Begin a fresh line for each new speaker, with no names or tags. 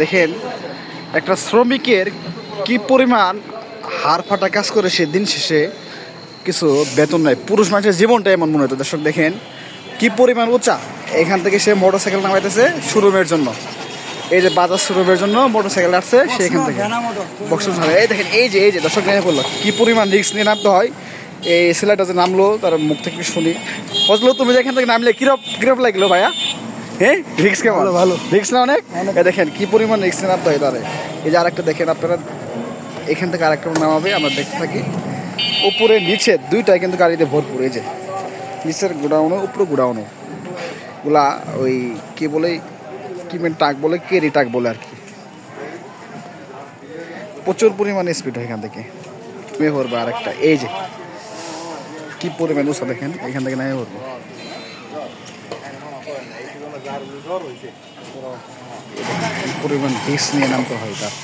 দেখেন, একটা শ্রমিকের কি পরিমাণ হাড় ফাটা কাজ করে সে দিন শেষে কিছু বেতন নেয়। পুরুষ মানুষের জীবনটা এমন মনে হতো দর্শক, দেখেন, কি পরিমাণ উঁচা। এখান থেকে সে মোটর সাইকেল নামাইতেছে শোরুমের জন্য। এই যে বাজার শোরুমের জন্য মোটর সাইকেল আসছে সে এখান থেকে। এই দেখেন, এই যে এই যে, দর্শক নিয়ে বলল, কি পরিমাণ রিক্স নিয়ে নামতে হয়। এই ছেলেটা যে নামলো, তার মুখ থেকে শুনি। বুঝলো তুমি যে এখান থেকে নামলে, কিরপ কিরপ লাগল ভাইয়া? হ্যাঁ? রিক্স কেমন?
ভালো।
রিক্স না অনেক? দেখেন কি পরিমাণ রিক্স নামতে হয় তারে এই যে আরেকটা দেখেন আপনারা এখান থেকে আরেকটা নামাবে আমরা দেখতে থাকি। উপরে নিচে দুইটাই কিন্তু গাড়িতে ভরপুর এই যে। নিচের গোডাউনও উপরে গোডাউনও। গুলা ওই কি বলে কি মেন টাক বলে কেরি টাক বলে আর কি। প্রচুর পরিমাণে স্পিড হয় এখান থেকে। নেমে পড়বে আরেকটা। এই যে কি পরিমাণ উষা দেখেন এখান থেকে নেমে পড়ব পরিমাণ রিস্ক নিয়ে নামতে হয় তার